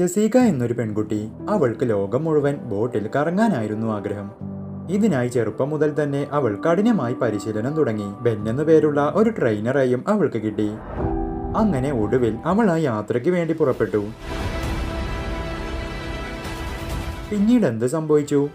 ജസീക എന്നൊരു പെൺകുട്ടി അവൾക്ക് ലോകം മുഴുവൻ ബോട്ടിൽ കറങ്ങാനായിരുന്നു ആഗ്രഹം. ഇതിനായി ചെറുപ്പം മുതൽ തന്നെ അവൾ കഠിനമായി പരിശീലനം തുടങ്ങി. ബെൻ എന്നു പേരുള്ള ഒരു ട്രെയിനറെയും അവൾക്ക് കിട്ടി. അങ്ങനെ ഒടുവിൽ അവൾ ആ യാത്രയ്ക്ക് വേണ്ടി പുറപ്പെട്ടു. പിന്നീട് എന്ത് സംഭവിച്ചു?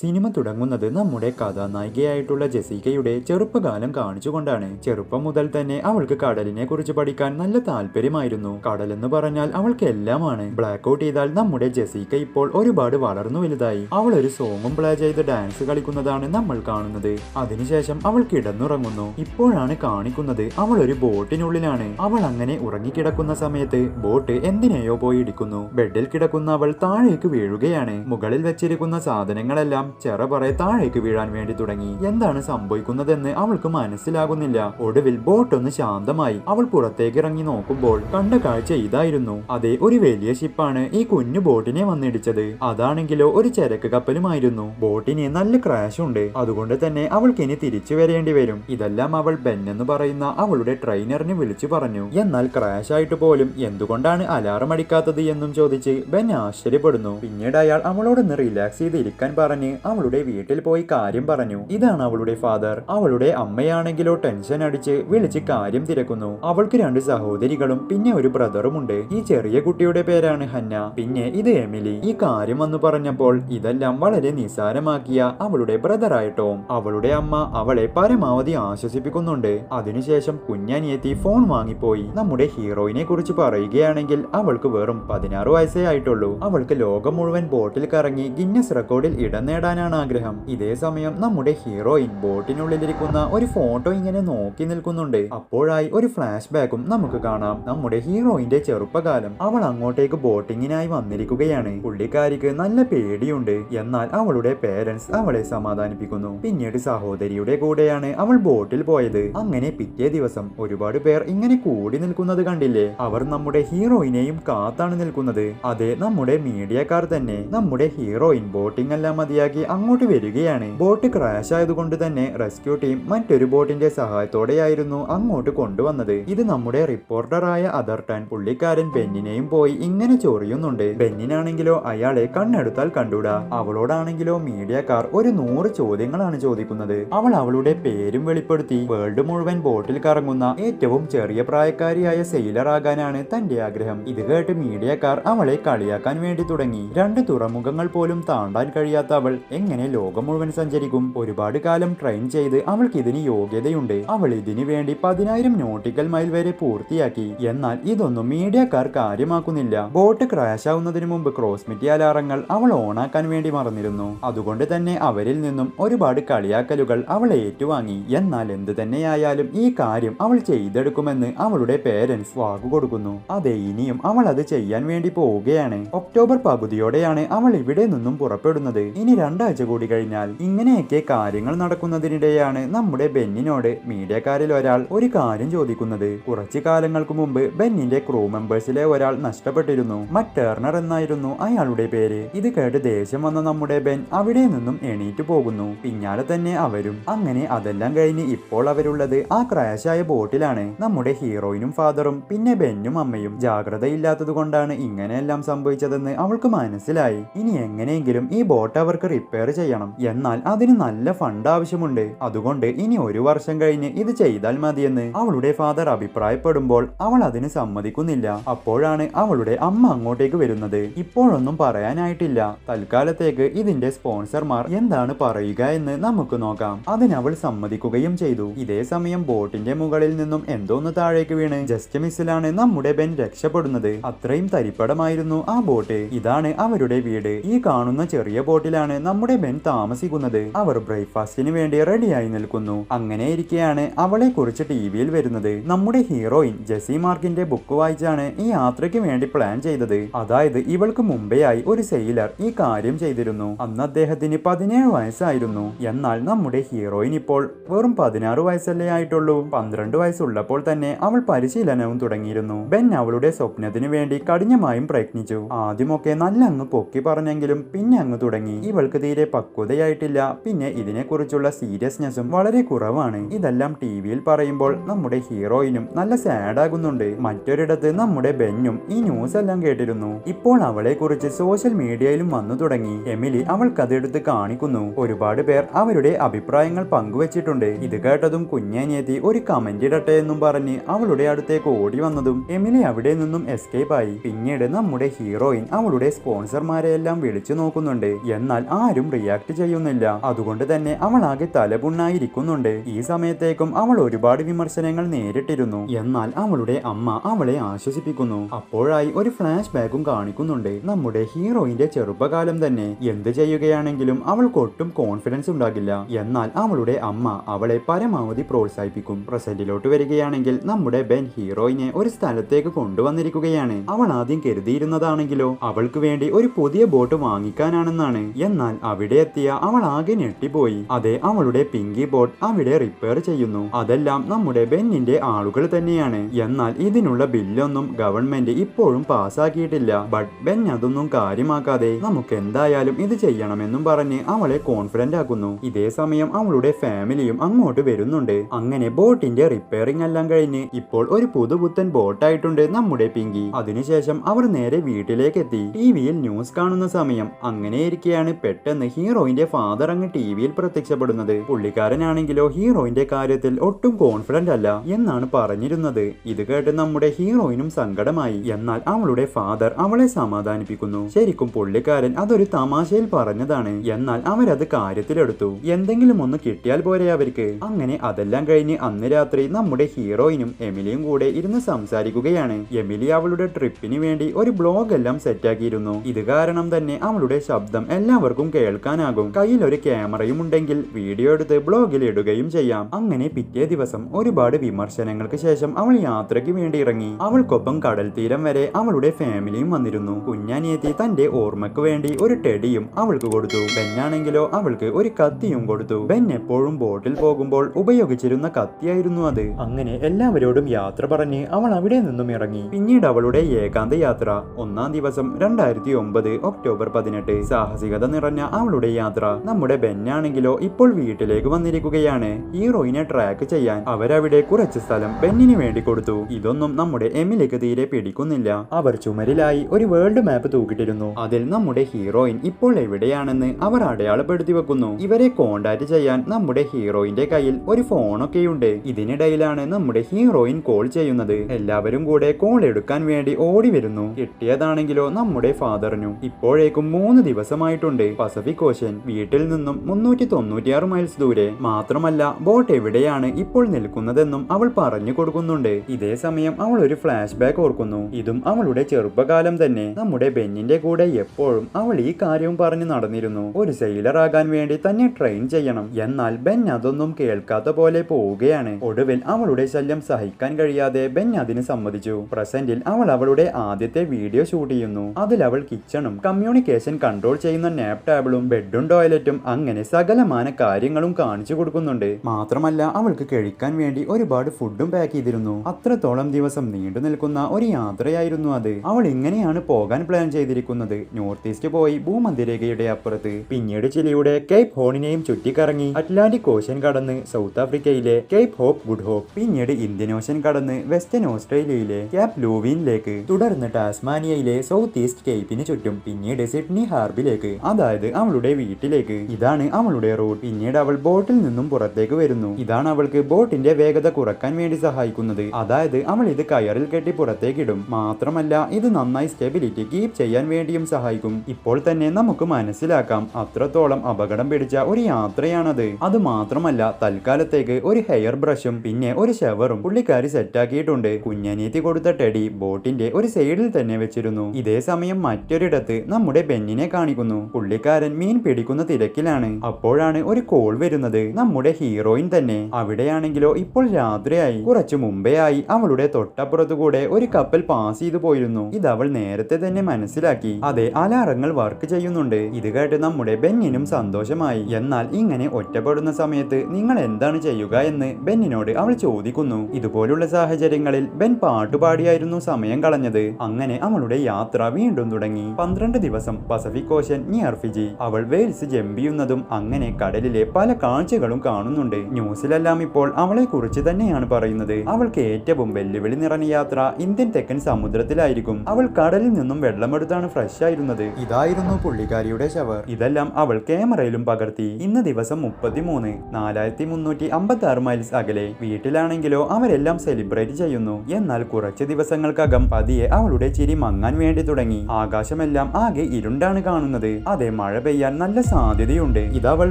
സിനിമ തുടങ്ങുന്നത് നമ്മുടെ കഥാനായികയായിട്ടുള്ള ജസീകയുടെ ചെറുപ്പകാലം കാണിച്ചുകൊണ്ടാണ്. ചെറുപ്പം മുതൽ തന്നെ അവൾക്ക് കടലിനെ കുറിച്ച് പഠിക്കാൻ നല്ല താല്പര്യമായിരുന്നു. എന്ന് പറഞ്ഞാൽ അവൾക്ക് എല്ലാമാണ് ബ്ലാക്ക് ഔട്ട് ചെയ്താൽ നമ്മുടെ ജസീക ഇപ്പോൾ ഒരുപാട് വളർന്നു വലുതായി. അവൾ ഒരു സോങ്ങും പ്ലേ ചെയ്ത് ഡാൻസ് കളിക്കുന്നതാണ് നമ്മൾ കാണുന്നത്. അതിനുശേഷം അവൾ കിടന്നുറങ്ങുന്നു. ഇപ്പോഴാണ് കാണിക്കുന്നത് അവൾ ഒരു ബോട്ടിനുള്ളിലാണ്. അവൾ അങ്ങനെ ഉറങ്ങിക്കിടക്കുന്ന സമയത്ത് ബോട്ട് എന്തിനെയോ പോയി ഇടിക്കുന്നു. ബെഡിൽ കിടക്കുന്ന അവൾ താഴേക്ക് വീഴുകയാണ്. മുകളിൽ വെച്ചിരിക്കുന്ന സാധനങ്ങളെല്ലാം ചെറപറെ താഴേക്ക് വീഴാൻ വേണ്ടി തുടങ്ങി. എന്താണ് സംഭവിക്കുന്നതെന്ന് അവൾക്ക് മനസ്സിലാകുന്നില്ല. ഒടുവിൽ ബോട്ട് ഒന്ന് ശാന്തമായി അവൾ പുറത്തേക്ക് ഇറങ്ങി നോക്കുമ്പോൾ കണ്ട കാഴ്ച ഇതായിരുന്നു. അതെ ഒരു വലിയ ഷിപ്പാണ് ഈ കുഞ്ഞു ബോട്ടിനെ വന്നിടിച്ചത്. അതാണെങ്കിലോ ഒരു ചരക്ക് കപ്പലുമായിരുന്നു. ബോട്ടിന് നല്ല ക്രാഷ് ഉണ്ട്. അതുകൊണ്ട് തന്നെ അവൾക്ക് ഇനി തിരിച്ചു വരേണ്ടി വരും. ഇതെല്ലാം അവൾ ബെൻ എന്ന് പറയുന്ന അവളുടെ ട്രെയിനറിന് വിളിച്ചു പറഞ്ഞു. എന്നാൽ ക്രാഷ് ആയിട്ട് പോലും എന്തുകൊണ്ടാണ് അലാറം അടിക്കാത്തത് എന്നും ചോദിച്ച് ബെൻ ആശ്ചര്യപ്പെടുന്നു. പിന്നീട് അയാൾ അവളോടൊന്ന് റിലാക്സ് ചെയ്തിരിക്കാൻ പറഞ്ഞ് അവളുടെ വീട്ടിൽ പോയി കാര്യം പറഞ്ഞു. ഇതാണ് അവളുടെ ഫാദർ അവളുടെ അമ്മയാണെങ്കിലോ ടെൻഷൻ അടിച്ച് വിളിച്ച് കാര്യം തിരക്കുന്നു. അവൾക്ക് രണ്ട് സഹോദരികളും പിന്നെ ഒരു ബ്രദറും ഉണ്ട്. ഈ ചെറിയ കുട്ടിയുടെ പേരാണ് ഹന്ന. പിന്നെ ഇത് എമിലി. ഈ കാര്യം വന്നു പറഞ്ഞപ്പോൾ ഇതെല്ലാം വളരെ നിസാരമാക്കിയ അവളുടെ ബ്രദറായിട്ടോ അവളുടെ അമ്മ അവളെ പരമാവധി ആശ്വസിപ്പിക്കുന്നുണ്ട്. അതിനുശേഷം കുഞ്ഞനിയെത്തി ഫോൺ വാങ്ങിപ്പോയി. നമ്മുടെ ഹീറോയിനെ കുറിച്ച് പറയുകയാണെങ്കിൽ അവൾക്ക് വെറും പതിനാറ് വയസ്സേ ആയിട്ടുള്ളൂ. അവൾക്ക് ലോകം മുഴുവൻ ബോട്ടിൽ കറങ്ങി ഗിന്നസ് റെക്കോർഡിൽ ഇടം നേടാനാണ് ആഗ്രഹം. ഇതേ സമയം നമ്മുടെ ഹീറോയിൻ ബോട്ടിനുള്ളിലിരിക്കുന്ന ഒരു ഫോട്ടോ ഇങ്ങനെ നോക്കി നിൽക്കുന്നുണ്ട്. അപ്പോഴായി ഒരു ഫ്ലാഷ് ബാക്കും നമുക്ക് കാണാം. നമ്മുടെ ഹീറോയിന്റെ ചെറുപ്പകാലം. അവൾ അങ്ങോട്ടേക്ക് ബോട്ടിങ്ങിനായി വന്നിരിക്കുകയാണ്. പുള്ളിക്കാരിക്ക് നല്ല പേടിയുണ്ട്. എന്നാൽ അവളുടെ പേരൻസ് അവളെ സമാധാനിപ്പിക്കുന്നു. പിന്നീട് സഹോദരിയുടെ കൂടെയാണ് അവൾ ബോട്ടിൽ പോയത്. അങ്ങനെ പിറ്റേ ദിവസം ഒരുപാട് പേർ ഇങ്ങനെ കൂടി നിൽക്കുന്നത് കണ്ടില്ലേ? അവർ നമ്മുടെ ഹീറോയിനെയും കാത്താണ് നിൽക്കുന്നത്. അതെ നമ്മുടെ മീഡിയക്കാർ തന്നെ. നമ്മുടെ ഹീറോയിൻ ബോട്ടിംഗ് എല്ലാം മതിയാക്കി അങ്ങോട്ട് വരികയാണ്. ബോട്ട് ക്രാഷ് ആയതുകൊണ്ട് തന്നെ റെസ്ക്യൂ ടീം മറ്റൊരു ബോട്ടിന്റെ സഹായത്തോടെയായിരുന്നു അങ്ങോട്ട് കൊണ്ടുവന്നത്. ഇത് നമ്മുടെ റിപ്പോർട്ടറായ അതർട്ടൻ പുള്ളിക്കാരൻ ബെന്നിനെയും പോയി ഇങ്ങനെ ചൊറിയുന്നുണ്ട്. ബെന്നിനാണെങ്കിലോ അയാളെ കണ്ണെടുത്താൽ കണ്ടൂടാ. അവളോടാണെങ്കിലോ മീഡിയക്കാർ ഒരു നൂറ് ചോദ്യങ്ങളാണ് ചോദിക്കുന്നത്. അവൾ അവളുടെ പേരും വെളിപ്പെടുത്തി വേൾഡ് മുഴുവൻ ബോട്ടിൽ കറങ്ങുന്ന ഏറ്റവും ചെറിയ പ്രായക്കാരിയായ സെയിലർ ആകാനാണ് തന്റെ ആഗ്രഹം. ഇത് കേട്ട് മീഡിയക്കാർ അവളെ കളിയാക്കാൻ വേണ്ടി തുടങ്ങി. രണ്ട് തുറമുഖങ്ങൾ പോലും താണ്ടാൻ കഴിയാത്ത അവൾ എങ്ങനെ ലോകം മുഴുവൻ സഞ്ചരിക്കും? ഒരുപാട് കാലം ട്രെയിൻ ചെയ്ത് അവൾക്ക് ഇതിന് യോഗ്യതയുണ്ട്. അവൾ ഇതിനു വേണ്ടി പതിനായിരം നോട്ടിക്കൽ മൈൽ വരെ പൂർത്തിയാക്കി. എന്നാൽ ഇതൊന്നും മീഡിയക്കാർ കാര്യമാക്കുന്നില്ല. ബോട്ട് ക്രാഷ് ആവുന്നതിന് മുമ്പ് ക്രോസ്മിറ്റി അലാറങ്ങൾ അവൾ ഓണാക്കാൻ വേണ്ടി മറന്നിരുന്നു. അതുകൊണ്ട് തന്നെ അവരിൽ നിന്നും ഒരുപാട് കളിയാക്കലുകൾ അവൾ ഏറ്റുവാങ്ങി. എന്നാൽ എന്ത് തന്നെയായാലും ഈ കാര്യം അവൾ ചെയ്തെടുക്കുമെന്ന് അവളുടെ പേരൻസ് വാക്കുകൊടുക്കുന്നു. അതെ ഇനിയും അവൾ അത് ചെയ്യാൻ വേണ്ടി പോവുകയാണ്. ഒക്ടോബർ പകുതിയോടെയാണ് അവൾ ഇവിടെ നിന്നും പുറപ്പെടുന്നത്. ഇനി രണ്ടാഴ്ച കൂടി കഴിഞ്ഞാൽ ഇങ്ങനെയൊക്കെ കാര്യങ്ങൾ നടക്കുന്നതിനിടെയാണ് നമ്മുടെ ബെന്നിനോട് മീഡിയക്കാരിൽ ഒരാൾ ഒരു കാര്യം ചോദിക്കുന്നത്. കുറച്ചു കാലങ്ങൾക്ക് മുമ്പ് ബെന്നിന്റെ ക്രൂ മെമ്പേഴ്സിലെ ഒരാൾ നഷ്ടപ്പെട്ടിരുന്നു. മറ്റേർണർ എന്നായിരുന്നു അയാളുടെ പേര്. ഇത് കേട്ട് ദേഷ്യം വന്ന നമ്മുടെ ബെൻ അവിടെ നിന്നും എണീറ്റ് പോകുന്നു. പിന്നാലെ തന്നെ അവരും. അങ്ങനെ അതെല്ലാം കഴിഞ്ഞ് ഇപ്പോൾ അവരുള്ളത് ആ ക്രാഷായ ബോട്ടിലാണ്. നമ്മുടെ ഹീറോയിനും ഫാദറും പിന്നെ ബെന്നും അമ്മയും. ജാഗ്രതയില്ലാത്തത് കൊണ്ടാണ് ഇങ്ങനെയെല്ലാം സംഭവിച്ചതെന്ന് അവൾക്ക് മനസ്സിലായി. ഇനി എങ്ങനെയെങ്കിലും ഈ ബോട്ട് അവർക്ക് റിപ്പയർ ചെയ്യണം. എന്നാൽ അതിന് നല്ല ഫണ്ട് ആവശ്യമുണ്ട്. അതുകൊണ്ട് ഇനി ഒരു വർഷം കഴിഞ്ഞ് ഇത് ചെയ്താൽ മതിയെന്ന് അവളുടെ ഫാദർ അഭിപ്രായപ്പെടുമ്പോൾ അവൾ അതിന് സമ്മതിക്കുന്നില്ല. അപ്പോഴാണ് അവളുടെ അമ്മ അങ്ങോട്ടേക്ക് വരുന്നത്. ഇപ്പോഴൊന്നും പറയാനായിട്ടില്ല. തൽക്കാലത്തേക്ക് ഇതിന്റെ സ്പോൺസർമാർ എന്താണ് പറയുക എന്ന് നമുക്ക് നോക്കാം. അതിനവൾ സമ്മതിക്കുകയും ചെയ്തു. ഇതേ സമയം ബോട്ടിന്റെ മുകളിൽ നിന്നും എന്തോന്ന് താഴേക്ക് വീണ് ജസ്റ്റ് മിസ്സിലാണ് നമ്മുടെ ബെൻ രക്ഷപ്പെടുന്നത്. അത്രയും തരിപ്പടമായിരുന്നു ആ ബോട്ട്. ഇതാണ് അവരുടെ വീട്. ഈ കാണുന്ന ചെറിയ ബോട്ടിലാണ് നമ്മുടെ ബെൻ താമസിക്കുന്നത് അവർ ബ്രേക്ക്ഫാസ്റ്റിന് വേണ്ടി റെഡിയായി നിൽക്കുന്നു. അങ്ങനെ ഇരിക്കെയാണ് അവളെ കുറിച്ച് ടി വിയിൽ വരുന്നത്. നമ്മുടെ ഹീറോയിൻ ജെസി മാർക്കിന്റെ ബുക്ക് വായിച്ചാണ് ഈ യാത്രയ്ക്ക് വേണ്ടി പ്ലാൻ ചെയ്തത്. അതായത് ഇവൾക്ക് മുമ്പേയായി ഒരു സെയിലർ ഈ കാര്യം ചെയ്തിരുന്നു. അന്ന് അദ്ദേഹത്തിന് പതിനേഴ് വയസ്സായിരുന്നു. എന്നാൽ നമ്മുടെ ഹീറോയിൻ ഇപ്പോൾ വെറും പതിനാറ് വയസ്സല്ലേ ആയിട്ടുള്ളൂ. പന്ത്രണ്ട് വയസ്സുള്ളപ്പോൾ തന്നെ അവൾ പരിശീലനവും തുടങ്ങിയിരുന്നു. ബെൻ അവളുടെ സ്വപ്നത്തിന് വേണ്ടി കഠിനമായും പ്രയത്നിച്ചു. ആദ്യമൊക്കെ നല്ല അങ്ങ് പൊക്കി പറഞ്ഞെങ്കിലും പിന്നെ അങ്ങ് തുടങ്ങി. ഇവൾക്ക് അവൾക്ക് തീരെ പക്വതയായിട്ടില്ല. പിന്നെ ഇതിനെക്കുറിച്ചുള്ള സീരിയസ്നെസ്സും വളരെ കുറവാണ്. ഇതെല്ലാം ടി വിയിൽ പറയുമ്പോൾ നമ്മുടെ ഹീറോയിനും നല്ല സാഡ് ആകുന്നുണ്ട് മറ്റൊരിടത്ത് നമ്മുടെ ബെന്നും ഈ ന്യൂസ് എല്ലാം കേട്ടിരുന്നു. ഇപ്പോൾ അവളെ കുറിച്ച് സോഷ്യൽ മീഡിയയിലും വന്നു തുടങ്ങി. എമിലി അവൾക്കതെടുത്ത് കാണിക്കുന്നു. ഒരുപാട് പേർ അവരുടെ അഭിപ്രായങ്ങൾ പങ്കുവച്ചിട്ടുണ്ട്. ഇത് കേട്ടതും കുഞ്ഞനിയത്തി ഒരു കമന്റ് ഇടട്ടെ എന്നും പറഞ്ഞ് അവളുടെ അടുത്തേക്ക് ഓടി വന്നതും എമിലി അവിടെ നിന്നും എസ്കേപ്പ് ആയി. പിന്നീട് നമ്മുടെ ഹീറോയിൻ അവളുടെ സ്പോൺസർമാരെ എല്ലാം വിളിച്ചു നോക്കുന്നുണ്ട്. എന്നാൽ ആരും റിയാക്ട് ചെയ്യുന്നില്ല. അതുകൊണ്ട് തന്നെ അവൾ ആകെ തലപുണ്ണായിരിക്കുന്നുണ്ട് ഈ സമയത്തേക്കും അവൾ ഒരുപാട് വിമർശനങ്ങൾ നേരിട്ടിരുന്നു. എന്നാൽ അവളുടെ അമ്മ അവളെ ആശ്വസിപ്പിക്കുന്നു. അപ്പോഴായി ഒരു ഫ്ലാഷ് ബാക്കും കാണിക്കുന്നുണ്ട്. നമ്മുടെ ഹീറോയിന്റെ ചെറുപ്പകാലം തന്നെ. എന്ത് ചെയ്യുകയാണെങ്കിലും അവൾക്ക് ഒട്ടും കോൺഫിഡൻസ് ഉണ്ടാകില്ല. എന്നാൽ അവളുടെ അമ്മ അവളെ പരമാവധി പ്രോത്സാഹിപ്പിക്കും. പ്രസന്റിലോട്ട് വരികയാണെങ്കിൽ നമ്മുടെ ബെൻ ഹീറോയിനെ ഒരു സ്ഥലത്തേക്ക് കൊണ്ടുവന്നിരിക്കുകയാണ്. അവൾ ആദ്യം കരുതിയിരുന്നതാണെങ്കിലോ? അവൾക്ക് വേണ്ടി ഒരു പുതിയ ബോട്ട് വാങ്ങിക്കാനാണെന്നാണ്. എന്നാൽ അവിടെ എത്തിയ അവൾ ആകെ ഞെട്ടിപ്പോയി. അതെ അവളുടെ പിങ്കി ബോട്ട് അവിടെ റിപ്പയർ ചെയ്യുന്നു. അതെല്ലാം നമ്മുടെ ബെന്നിന്റെ ആളുകൾ തന്നെയാണ്. എന്നാൽ ഇതിനുള്ള ബില്ലൊന്നും ഗവൺമെന്റ് ഇപ്പോഴും പാസ്സാക്കിയിട്ടില്ല. ബട്ട് ബെൻ അതൊന്നും കാര്യമാക്കാതെ നമുക്ക് എന്തായാലും ഇത് ചെയ്യണമെന്നും പറഞ്ഞ് അവളെ കോൺഫിഡന്റ് ആക്കുന്നു. ഇതേ സമയം അവളുടെ ഫാമിലിയും അങ്ങോട്ട് വരുന്നുണ്ട്. അങ്ങനെ ബോട്ടിന്റെ റിപ്പയറിംഗ് എല്ലാം കഴിഞ്ഞ് ഇപ്പോൾ ഒരു പുതുപുത്തൻ ബോട്ടായിട്ടുണ്ട് നമ്മുടെ പിങ്കി. അതിനുശേഷം അവർ നേരെ വീട്ടിലേക്ക് എത്തി ടി വിയിൽ ന്യൂസ് കാണുന്ന സമയം അങ്ങനെ ഇരിക്കെയാണ് പെട്ടെന്ന് ഹീറോയിന്റെ ഫാദർ അങ്ങ് ടി വിയിൽ പ്രത്യക്ഷപ്പെടുന്നത്. പുള്ളിക്കാരനാണെങ്കിലോ ഹീറോയിന്റെ കാര്യത്തിൽ ഒട്ടും കോൺഫിഡന്റ് അല്ല എന്നാണ് പറഞ്ഞിരുന്നത്. ഇത് കേട്ട് നമ്മുടെ ഹീറോയിനും സങ്കടമായി. എന്നാൽ അവളുടെ ഫാദർ അവളെ സമാധാനിപ്പിക്കുന്നു. ശരിക്കും പുള്ളിക്കാരൻ അതൊരു തമാശയിൽ പറഞ്ഞതാണ്. എന്നാൽ അവരത് കാര്യത്തിലെടുത്തു. എന്തെങ്കിലും ഒന്ന് കിട്ടിയാൽ പോരെ അവർക്ക്. അങ്ങനെ അതെല്ലാം കഴിഞ്ഞ് അന്ന് രാത്രി നമ്മുടെ ഹീറോയിനും എമിലിയും കൂടെ ഇരുന്ന് സംസാരിക്കുകയാണ്. എമിലി അവളുടെ ട്രിപ്പിന് വേണ്ടി ഒരു ബ്ലോഗ് എല്ലാം സെറ്റാക്കിയിരുന്നു ഇത് കാരണം തന്നെ അവളുടെ ശബ്ദം എല്ലാവർക്കും കേൾക്കാനാകും. കയ്യിൽ ഒരു ക്യാമറയും ഉണ്ടെങ്കിൽ വീഡിയോ എടുത്ത് ബ്ലോഗിൽ ഇടുകയും ചെയ്യാം. അങ്ങനെ പിറ്റേ ദിവസം ഒരുപാട് വിമർശനങ്ങൾക്ക് ശേഷം അവൾ യാത്രയ്ക്ക് വേണ്ടി ഇറങ്ങി. അവൾക്കൊപ്പം കടൽ തീരം വരെ അവളുടെ ഫാമിലിയും വന്നിരുന്നു. കുഞ്ഞാനിയത്തി തന്റെ ഓർമ്മയ്ക്ക് വേണ്ടി ഒരു ടെടിയും അവൾക്ക് കൊടുത്തു. ബെന്നാണെങ്കിലോ അവൾക്ക് ഒരു കത്തിയും കൊടുത്തു. ബെൻ എപ്പോഴും ബോട്ടിൽ പോകുമ്പോൾ ഉപയോഗിച്ചിരുന്ന കത്തിയായിരുന്നു അത്. അങ്ങനെ എല്ലാവരോടും യാത്ര പറഞ്ഞ് അവൾ അവിടെ നിന്നും ഇറങ്ങി. പിന്നീട് അവളുടെ ഏകാന്ത യാത്ര ഒന്നാം ദിവസം രണ്ടായിരത്തി ഒമ്പത് ഒക്ടോബർ പതിനെട്ട്. സാഹസികത നിറഞ്ഞ അവളുടെ യാത്ര നമ്മുടെ ബെന്നാണെങ്കിലോ ഇപ്പോൾ വീട്ടിലേക്ക് വന്നിരിക്കുകയാണ്. ഹീറോയിനെ ട്രാക്ക് ചെയ്യാൻ അവരവിടെ കുറച്ച് സ്ഥലം ബെന്നിന് വേണ്ടി കൊടുത്തു. ഇതൊന്നും നമ്മുടെ എമ്മിലേക്ക് തീരെ പിടിക്കുന്നില്ല. അവർ ചുമരിലായി ഒരു വേൾഡ് മാപ്പ് തൂക്കിട്ടിരുന്നു. അതിൽ നമ്മുടെ ഹീറോയിൻ ഇപ്പോൾ എവിടെയാണെന്ന് അവർ അടയാളപ്പെടുത്തി വെക്കുന്നു. ഇവരെ കോണ്ടാക്ട് ചെയ്യാൻ നമ്മുടെ ഹീറോയിന്റെ കയ്യിൽ ഒരു ഫോണൊക്കെയുണ്ട്. ഇതിനിടയിലാണ് നമ്മുടെ ഹീറോയിൻ കോൾ ചെയ്യുന്നത്. എല്ലാവരും കൂടെ കോൾ എടുക്കാൻ വേണ്ടി ഓടി വരുന്നു കിട്ടിയതാണെങ്കിലോ നമ്മുടെ ഫാദറിനും ഇപ്പോഴേക്കും മൂന്ന് ദിവസമായിട്ടുണ്ട്. പസഫിക് ഓഷ്യൻ വീട്ടിൽ നിന്നും മുന്നൂറ്റി തൊണ്ണൂറ്റിയാറ് മൈൽസ് ദൂരെ. മാത്രമല്ല ബോട്ട് എവിടെയാണ് ഇപ്പോൾ നിൽക്കുന്നതെന്നും അവൾ പറഞ്ഞു കൊടുക്കുന്നുണ്ട്. ഇതേ സമയം അവൾ ഒരു ഫ്ലാഷ് ബാക്ക് ഓർക്കുന്നു. ഇതും അവളുടെ ചെറുപ്പകാലം തന്നെ. നമ്മുടെ ബെന്നിന്റെ കൂടെ എപ്പോഴും അവൾ ഈ കാര്യവും പറഞ്ഞു നടന്നിരുന്നു. ഒരു സെയിലർ ആകാൻ വേണ്ടി തന്നെ ട്രെയിൻ ചെയ്യണം. എന്നാൽ ബെൻ അതൊന്നും കേൾക്കാത്ത പോലെ പോവുകയാണ്. ഒടുവിൽ അവളുടെ ശല്യം സഹിക്കാൻ കഴിയാതെ ബെൻ അതിന് സമ്മതിച്ചു. പ്രസന്റിൽ അവൾ അവളുടെ ആദ്യത്തെ വീഡിയോ ഷൂട്ട് ചെയ്യുന്നു. അതിൽ അവൾ കിച്ചണും കമ്മ്യൂണിക്കേഷൻ കൺട്രോൾ ചെയ്യുന്ന നാപ്പ് ടേബിളും ബെഡും ടോയ്ലറ്റും അങ്ങനെ സകലമാന കാര്യങ്ങളും കാണിച്ചു കൊടുക്കുന്നുണ്ട്. മാത്രമല്ല അവൾക്ക് കഴിക്കാൻ വേണ്ടി ഒരുപാട് ഫുഡും പാക്ക് ചെയ്തിരുന്നു. അത്രത്തോളം ദിവസം നീണ്ടു നിൽക്കുന്ന ഒരു യാത്രയായിരുന്നു അത്. അവൾ ഇങ്ങനെയാണ് പോകാൻ പ്ലാൻ ചെയ്തിരിക്കുന്നത്. നോർത്ത് ഈസ്റ്റ് പോയി ഭൂമധ്യരേഖയുടെ അപ്പുറത്ത്. പിന്നീട് ചിലിയുടെ കേപ്പ് ഹോണിനെയും ചുറ്റിക്കറങ്ങി അറ്റ്ലാന്റിക് ഓഷൻ കടന്ന് സൗത്ത് ആഫ്രിക്കയിലെ കേപ്പ് ഹോപ്പ് ഗുഡ് ഹോപ്പ് പിന്നീട് ഇന്ത്യൻ ഓഷൻ കടന്ന് വെസ്റ്റേൺ ഓസ്ട്രേലിയയിലെ ക്യാപ് ലൂവിനിലേക്ക്. തുടർന്ന് ടാസ്മാനിയയിലെ സൗത്ത് ഈസ്റ്റ് കേപ്പിന് ചുറ്റും പിന്നീട് സിഡ്നി ഹാർബിലേക്ക്. അതായത് അവളുടെ വീട്ടിലേക്ക്. ഇതാണ് അവളുടെ റൂട്ട്. പിന്നീട് അവൾ ബോട്ടിൽ നിന്നും പുറത്തേക്ക് വരുന്നു. ഇതാണ് അവൾക്ക് ബോട്ടിന്റെ വേഗത കുറയ്ക്കാൻ വേണ്ടി സഹായിക്കുന്നത്. അതായത് അവൾ ഇത് കയറിൽ കെട്ടി പുറത്തേക്കിടും മാത്രമല്ല ഇത് നന്നായി സ്റ്റെബിലിറ്റി കീപ്പ് ചെയ്യാൻ വേണ്ടിയും സഹായിക്കും. ഇപ്പോൾ തന്നെ നമുക്ക് മനസ്സിലാക്കാം അത്രത്തോളം അപകടം പിടിച്ച ഒരു യാത്രയാണത്. അത് മാത്രമല്ല തൽക്കാലത്തേക്ക് ഒരു ഹെയർ ബ്രഷും പിന്നെ ഒരു ഷവറും പുള്ളിക്കാരി സെറ്റാക്കിയിട്ടുണ്ട്. കുഞ്ഞനീത്തി കൊടുത്ത ടെഡി ബോട്ടിന്റെ ഒരു സൈഡിൽ തന്നെ വെച്ചിരുന്നു. ഇതേ സമയം മറ്റൊരിടത്ത് നമ്മുടെ ബെന്നിനെ കാണിക്കുന്നു. പുള്ളിക്കാരൻ മീൻ പിടിക്കുന്ന തിരക്കിലാണ്. അപ്പോഴാണ് ഒരു കോൾ വരുന്നത്. നമ്മുടെ ഹീറോയിൻ തന്നെ. അവിടെയാണെങ്കിലോ ഇപ്പോൾ രാത്രിയായി. കുറച്ചു മുമ്പേ ആയി അവളുടെ തൊട്ടപ്പുറത്തു കൂടെ ഒരു കപ്പൽ പാസ് ചെയ്തു പോയിരുന്നു. ഇത് അവൾ നേരത്തെ തന്നെ മനസ്സിലാക്കി. അതെ അലാറങ്ങൾ വർക്ക് ചെയ്യുന്നുണ്ട്. ഇത് കേട്ട് നമ്മുടെ ബെന്നിനും സന്തോഷമായി. എന്നാൽ ഇങ്ങനെ ഒറ്റപ്പെടുന്ന സമയത്ത് നിങ്ങൾ എന്താണ് ചെയ്യുക എന്ന് ബെന്നിനോട് അവൾ ചോദിക്കുന്നു. ഇതുപോലുള്ള സാഹചര്യങ്ങളിൽ ബെൻ പാട്ടുപാടിയായിരുന്നു സമയം കളഞ്ഞത്. അങ്ങനെ അവളുടെ യാത്ര വീണ്ടും തുടങ്ങി. പന്ത്രണ്ട് ദിവസം പസഫിക് ഓഷൻ നിയർ ഫിജി. അവൾ വെയിൽസ് ജമ്പ് ചെയ്യുന്നതും അങ്ങനെ കടലിലെ പല കാഴ്ചകളും കാണുന്നുണ്ട്. ന്യൂസിലെല്ലാം ഇപ്പോൾ അവളെ കുറിച്ച് തന്നെയാണ് പറയുന്നത്. അവൾക്ക് ഏറ്റവും വെല്ലുവിളി നിറഞ്ഞ യാത്ര ഇന്ത്യൻ തെക്കൻ സമുദ്രത്തിലായിരിക്കും. അവൾ കടലിൽ നിന്നും വെള്ളമെടുത്താണ് ഫ്രഷ് ആയിരുന്നത്. ഇതായിരുന്നു പുള്ളിക്കാരിയുടെ ശവർ ഇതെല്ലാം അവൾ ക്യാമറയിലും പകർത്തി. ഇന്ന് ദിവസം മുപ്പത്തിമൂന്ന് നാലായിരത്തി മുന്നൂറ്റി അമ്പത്തി ആറ് മൈൽസ് അകലെ. വീട്ടിലാണെങ്കിലോ അവരെല്ലാം സെലിബ്രേറ്റ് ചെയ്യുന്നു. എന്നാൽ കുറച്ച് ദിവസങ്ങൾക്കകം പതിയെ അവളുടെ ചിരി മങ്ങാൻ വേണ്ടി തുടങ്ങി. ആകാശമെല്ലാം ആകെ ഇരുണ്ടാണ് കാണുന്നത്. അതെ മഴ പെയ്യാൻ നല്ല സാധ്യതയുണ്ട്. ഇത് അവൾ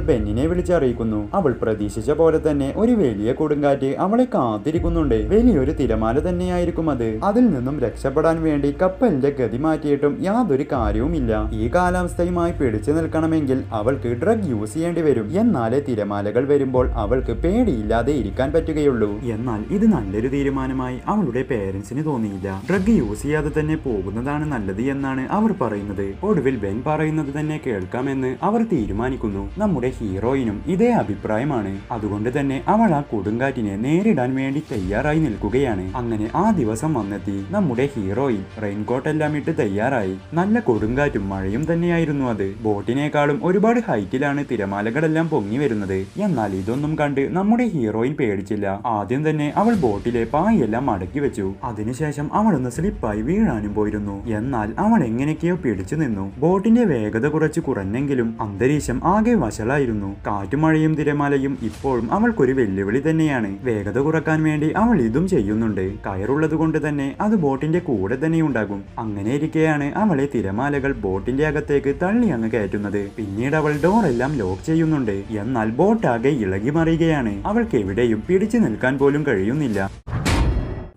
ബെന്നിനെ വിളിച്ചറിയിക്കുന്നു. അവൾ പ്രതീക്ഷിച്ച പോലെ തന്നെ ഒരു വലിയ കൊടുങ്കാറ്റ് അവളെ കാത്തിരിക്കുന്നുണ്ട്. വലിയൊരു തിരമാല തന്നെയായിരിക്കും അത്. അതിൽ നിന്നും രക്ഷപ്പെടാൻ വേണ്ടി കപ്പലിന്റെ ഗതി മാറ്റിയിട്ടും യാതൊരു കാര്യവുമില്ല. ഈ കാലാവസ്ഥയുമായി പിടിച്ചു നിൽക്കണമെങ്കിൽ അവൾക്ക് ഡ്രഗ് യൂസ് ചെയ്യേണ്ടി വരും. എന്നാലേ തിരമാലകൾ വരുമ്പോൾ അവൾക്ക് പേടിയില്ലാതെ ഇരിക്കാൻ പറ്റുകയുള്ളൂ. എന്നാൽ ഇത് നല്ലൊരു തീരുമാനമായി അവളുടെ പേരൻസിന് തോന്നിയില്ല. ഡ്രഗ് യൂസ് ചെയ്യാതെ തന്നെ പോകുന്നതാണ് നല്ലത് എന്നാണ് അവർ പറയുന്നത്. ഒടുവിൽ ബെൻ പറയുന്നത് തന്നെ കേൾക്കാമെന്ന് അവർ തീരുമാനിക്കുന്നു. നമ്മുടെ ഹീറോയിനും ഇതേ അഭിപ്രായമാണ്. അതുകൊണ്ട് തന്നെ അവൾ ആ കൊടുങ്കാറ്റിനെ നേരിടാൻ വേണ്ടി തയ്യാറായി നിൽക്കുകയാണ്. അങ്ങനെ ആ ദിവസം വന്നെത്തി. നമ്മുടെ ഹീറോയിൻ റെയിൻകോട്ട് എല്ലാം ഇട്ട് തയ്യാറായി. നല്ല കൊടുങ്കാറ്റും മഴയും തന്നെയായിരുന്നു അത്. ബോട്ടിനേക്കാളും ഒരുപാട് ഹൈറ്റിലാണ് തിരമാലകളെല്ലാം പൊങ്ങി വരുന്നത്. എന്നാൽ ഇതൊന്നും കണ്ട് നമ്മുടെ ഹീറോയിൻ പേടിച്ചില്ല. ആദ്യം തന്നെ അവൾ ബോട്ടിലെ പായെല്ലാം മടക്കി വെച്ചു. അതിനുശേഷം അവളൊന്ന് സ്ലിപ്പായി വീഴാനും പോയിരുന്നു. എന്നാൽ അവൾ എങ്ങനെയൊക്കെയോ പിടിച്ചു നിന്നു. ബോട്ടിന്റെ വേഗത കുറച്ച് കുറഞ്ഞെങ്കിലും അന്തരീക്ഷം ആകെ വഷളായിരുന്നു. കാറ്റുമഴയും തിരമാലയും ഇപ്പോഴും അവൾക്കൊരു വെല്ലുവിളി തന്നെയാണ്. വേഗത കുറയ്ക്കാൻ വേണ്ടി അവൾ ഇതും ചെയ്യുന്നുണ്ട്. കയറുള്ളത് കൊണ്ട് തന്നെ അത് ബോട്ടിന്റെ കൂടെ തന്നെ ഉണ്ടാകും. അങ്ങനെ ഇരിക്കെയാണ് അവളെ തിരമാലകൾ ബോട്ടിന്റെ അകത്തേക്ക് തള്ളി അങ്ങ് കയറ്റുന്നത്. പിന്നീട് അവൾ ഡോർ എല്ലാം ലോക്ക് ചെയ്യുന്നുണ്ട്. എന്നാൽ ബോട്ടാകെ ഇളകി മറിയുകയാണ്. അവൾക്ക് എവിടെയും പിടിച്ചു നിൽക്കാൻ പോലും കഴിയുന്നില്ല.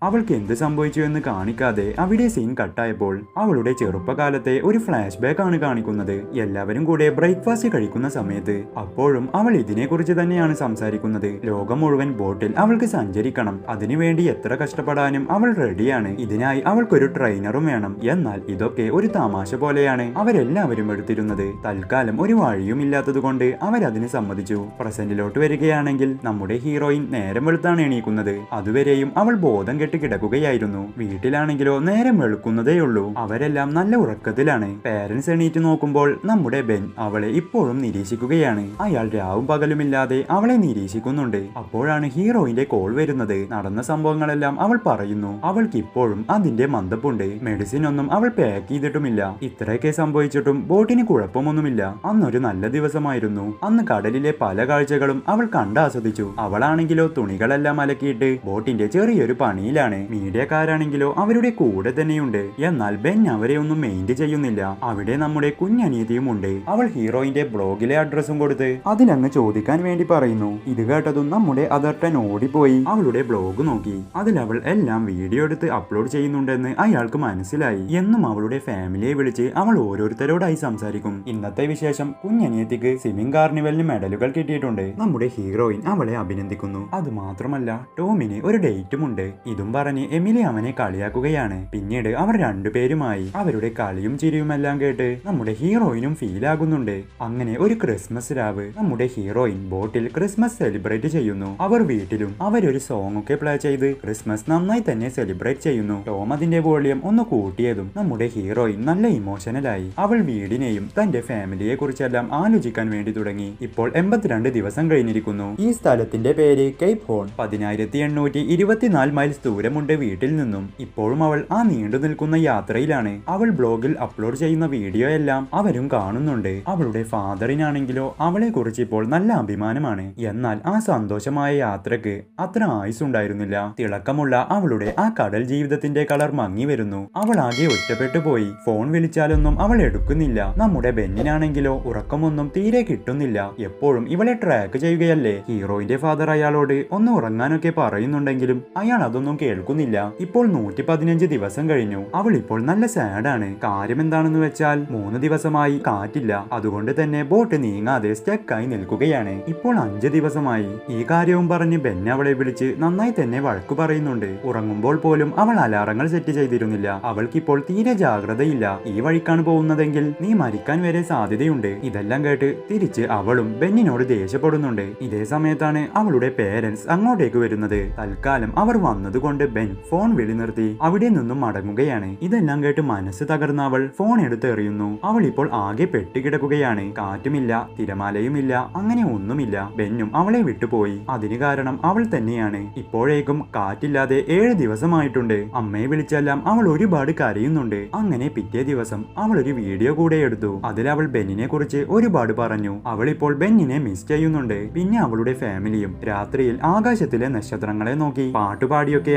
അവൾക്ക് എന്ത് സംഭവിച്ചു എന്ന് കാണിക്കാതെ അവിടെ സീൻ കട്ടായപ്പോൾ അവളുടെ ചെറുപ്പകാലത്തെ ഒരു ഫ്ലാഷ് ബാക്ക് ആണ് കാണിക്കുന്നത്. എല്ലാവരും കൂടെ ബ്രേക്ക്ഫാസ്റ്റ് കഴിക്കുന്ന സമയത്ത് അപ്പോഴും അവൾ ഇതിനെക്കുറിച്ച് തന്നെയാണ് സംസാരിക്കുന്നത്. ലോകം മുഴുവൻ ബോട്ടിൽ അവൾക്ക് സഞ്ചരിക്കണം. അതിനുവേണ്ടി എത്ര കഷ്ടപ്പെടാനും അവൾ റെഡിയാണ് ഇതിനായി അവൾക്കൊരു ട്രെയിനറും വേണം. എന്നാൽ ഇതൊക്കെ ഒരു തമാശ പോലെയാണ് അവരെല്ലാവരും എടുത്തിരുന്നത്. തൽക്കാലം ഒരു വഴിയും ഇല്ലാത്തത് കൊണ്ട് അവരതിന് സമ്മതിച്ചു. പ്രസന്റിലോട്ട് വരികയാണെങ്കിൽ നമ്മുടെ ഹീറോയിൻ നേരം വെളുത്താണ് എണീക്കുന്നത്. അതുവരെയും അവൾ ബോധം കെട്ട് കിടക്കുകയായിരുന്നു. വീട്ടിലാണെങ്കിലോ നേരം വെളുക്കുന്നതേയുള്ളൂ അവരെല്ലാം നല്ല ഉറക്കത്തിലാണ്. പേരൻസ് എണീറ്റ് നോക്കുമ്പോൾ നമ്മുടെ ബെൻ അവളെ ഇപ്പോഴും നിരീക്ഷിക്കുകയാണ്. അയാൾ രാവും പകലുമില്ലാതെ അവളെ നിരീക്ഷിക്കുന്നുണ്ട്. അപ്പോഴാണ് ഹീറോയിന്റെ കോൾ വരുന്നത്. നടന്ന സംഭവങ്ങളെല്ലാം അവൾ പറയുന്നു. അവൾക്ക് ഇപ്പോഴും അതിന്റെ മന്ദപ്പുണ്ട്. മെഡിസിൻ ഒന്നും അവൾ പാക്ക് ചെയ്തിട്ടുമില്ല. ഇത്രയൊക്കെ സംഭവിച്ചിട്ടും ബോട്ടിന് കുഴപ്പമൊന്നുമില്ല. അന്നൊരു നല്ല ദിവസമായിരുന്നു. അന്ന് കടലിലെ പല കാഴ്ചകളും അവൾ കണ്ടാസ്വദിച്ചു അവളാണെങ്കിലോ തുണികളെല്ലാം അലക്കിയിട്ട് ബോട്ടിന്റെ ചെറിയൊരു പണിയിലാണ് മീഡിയക്കാരാണെങ്കിലോ അവരുടെ കൂടെ തന്നെയുണ്ട്. എന്നാൽ ബെൻ അവരെ ഒന്നും മെയിന്റ് ചെയ്യുന്നില്ല. അവിടെ നമ്മുടെ കുഞ്ഞനിയതിയും ഉണ്ട് അവൾ ഹീറോയിന്റെ ബ്ലോഗിലെ അഡ്രസ്സും കൊടുത്ത് അതിലങ്ങ് ചോദിക്കാൻ വേണ്ടി പറയുന്നു. ഇത് കേട്ടതും നമ്മുടെ അതർട്ടൻ ഓടിപ്പോയി. അവളുടെ ബ്ലോഗ് നോക്കി. അതിൽ അവൾ എല്ലാം വീഡിയോ എടുത്ത് അപ്ലോഡ് ചെയ്യുന്നുണ്ടെന്ന് അയാൾക്ക് മനസ്സിലായി. എന്നും അവളുടെ ഫാമിലിയെ വിളിച്ച് അവൾ ഓരോരുത്തരോടായി സംസാരിക്കും. ഇന്നത്തെ വിശേഷം കുഞ്ഞനിയത്തിക്ക് സ്വിമ്മിംഗ് കാർണിവലിന് മെഡലുകൾ കിട്ടിയിട്ടുണ്ട്. നമ്മുടെ ഹീറോയിൻ അവളെ അഭിനന്ദിക്കുന്നു. അത് മാത്രമല്ല ടോമിന് ഒരു ഡേറ്റും ഉണ്ട് ഇതും പറഞ്ഞ് എമിലി അവനെ കളിയാക്കുകയാണ്. പിന്നീട് അവർ രണ്ടുപേരുമായി അവരുടെ കളിയും ചിരിയുമെല്ലാം കേട്ട് നമ്മുടെ ഹീറോയിനും ഫീൽ ആകുന്നുണ്ട്. അങ്ങനെ ഒരു ക്രിസ്മസ് രാവ് നമ്മുടെ ഹീറോയിൻ ബോട്ടിൽ ക്രിസ്മസ് സെലിബ്രേറ്റ് ചെയ്യുന്നു. അവർ വീട്ടിലും അവരൊരു സോങ് ഒക്കെ പ്ലേ ചെയ്ത് ക്രിസ്മസ് നന്നായി തന്നെ സെലിബ്രേറ്റ് ചെയ്യുന്നു. ടോം അതിന്റെ വോളിയം ഒന്ന് കൂട്ടിയതും നമ്മുടെ ഹീറോയിൻ നല്ല ഇമോഷണലായി അവൾ വീടിനെയും തന്റെ ഫാമിലിയെ കുറിച്ചെല്ലാം ആലോചിക്കാൻ വേണ്ടി തുടങ്ങി. ഇപ്പോൾ എൺപത്തിരണ്ട് ദിവസം കഴിഞ്ഞിരിക്കുന്നു. ഈ സ്ഥലത്തിന്റെ പേര് കേപ്പ് ഹോൺ പതിനായിരത്തി എണ്ണൂറ്റി ഇരുപത്തിനാല് മൈൽസ് ദൂരമുണ്ട് വീട്ടിൽ നിന്നും ഇപ്പോഴും അവൾ ആ നീണ്ടു നിൽക്കുന്ന യാത്രയിലാണ്. അവൾ ബ്ലോഗിൽ അപ്ലോഡ് ചെയ്യുന്ന വീഡിയോ എല്ലാം അവരും കാണുന്നുണ്ട്. അവളുടെ ഫാദറിനാണെങ്കിലോ അവളെ കുറിച്ച് ഇപ്പോൾ നല്ല അഭിമാനമാണ്. എന്നാൽ ആ സന്തോഷമായ യാത്രയ്ക്ക് അത്ര ആയുസുണ്ടായിരുന്നില്ല. തിളക്കമുള്ള അവളുടെ ആ കടൽ ജീവിതത്തിന്റെ കളർ മങ്ങി വരുന്നു. അവൾ ആകെ ഒറ്റപ്പെട്ടു പോയി. ഫോൺ വിളിച്ചാലൊന്നും അവൾ എടുക്കുന്നില്ല. നമ്മുടെ ബെന്നിനാണെങ്കിലോ ഉറക്കമൊന്നും തീരെ കിട്ടുന്നില്ല. എപ്പോഴും ഇവളെ ട്രാക്ക് ചെയ്യുകയല്ലേ? ഹീറോയിന്റെ ഫാദർ അയാളോട് ഒന്ന് ഉറങ്ങാനൊക്കെ പറയുന്നുണ്ടെങ്കിലും അയാൾ അതൊന്നും കേൾക്കുന്നില്ല. ഇപ്പോൾ നൂറ്റി പതിനഞ്ച് ദിവസം കഴിഞ്ഞു. അവൾ ഇപ്പോൾ നല്ല സാഡാണ്. കാര്യം എന്താണെന്ന് വെച്ചാൽ മൂന്ന് ദിവസമായി കാറ്റില്ല. അതുകൊണ്ട് തന്നെ ബോട്ട് നീങ്ങാതെ സ്റ്റക്കായി നിൽക്കുകയാണ്. ഇപ്പോൾ അഞ്ച് ദിവസമായി. ഈ കാര്യവും പറഞ്ഞ് ബെൻ അവളെ വിളിച്ച് നന്നായി തന്നെ വഴക്കു പറയുന്നുണ്ട്. ഉറങ്ങുമ്പോൾ പോലും അവൾ അലാറങ്ങൾ സെറ്റ് ചെയ്തിരുന്നില്ല. അവൾക്കിപ്പോൾ തീരെ ജാഗ്രതയില്ല. ഈ വഴിക്കാണ് പോകുന്നതെങ്കിൽ നീ മരിക്കാൻ വരെ സാധ്യതയുണ്ട്. ഇതെല്ലാം കേട്ട് തിരിച്ച് അവളും ബെന്നിനോട് ദേഷ്യപ്പെടുന്നുണ്ട്. ഇതേ സമയത്താണ് അവളുടെ പേരൻസ് അങ്ങോട്ടേക്ക് വരുന്നത്. തൽക്കാലം അവർ വന്നതുകൊണ്ട് ചിന്തിച്ചുകൊണ്ട് ബെൻ ഫോൺ വിളി നിർത്തി അവിടെ നിന്നും മടങ്ങുകയാണ്. ഇതെല്ലാം കേട്ട് മനസ്സ് തകർന്ന അവൾ ഫോൺ എടുത്ത് എറിയുന്നു. അവൾ ഇപ്പോൾ ആകെ പെട്ടുകിടക്കുകയാണ്. കാറ്റുമില്ല തിരമാലയുമില്ല അങ്ങനെ ഒന്നുമില്ല. ബെന്നും അവളെ വിട്ടുപോയി. അതിന് കാരണം അവൾ തന്നെയാണ്. ഇപ്പോഴേക്കും കാറ്റില്ലാതെ ഏഴ് ദിവസമായിട്ടുണ്ട്. അമ്മയെ വിളിച്ചെല്ലാം അവൾ ഒരുപാട് കരയുന്നുണ്ട്. അങ്ങനെ പിറ്റേ ദിവസം അവൾ ഒരു വീഡിയോ കൂടെ എടുത്തു. അതിൽ അവൾ ബെന്നിനെ കുറിച്ച് ഒരുപാട് പറഞ്ഞു. അവൾ ഇപ്പോൾ ബെന്നിനെ മിസ് ചെയ്യുന്നുണ്ട്. പിന്നെ അവളുടെ ഫാമിലിയും രാത്രിയിൽ ആകാശത്തിലെ നക്ഷത്രങ്ങളെ നോക്കി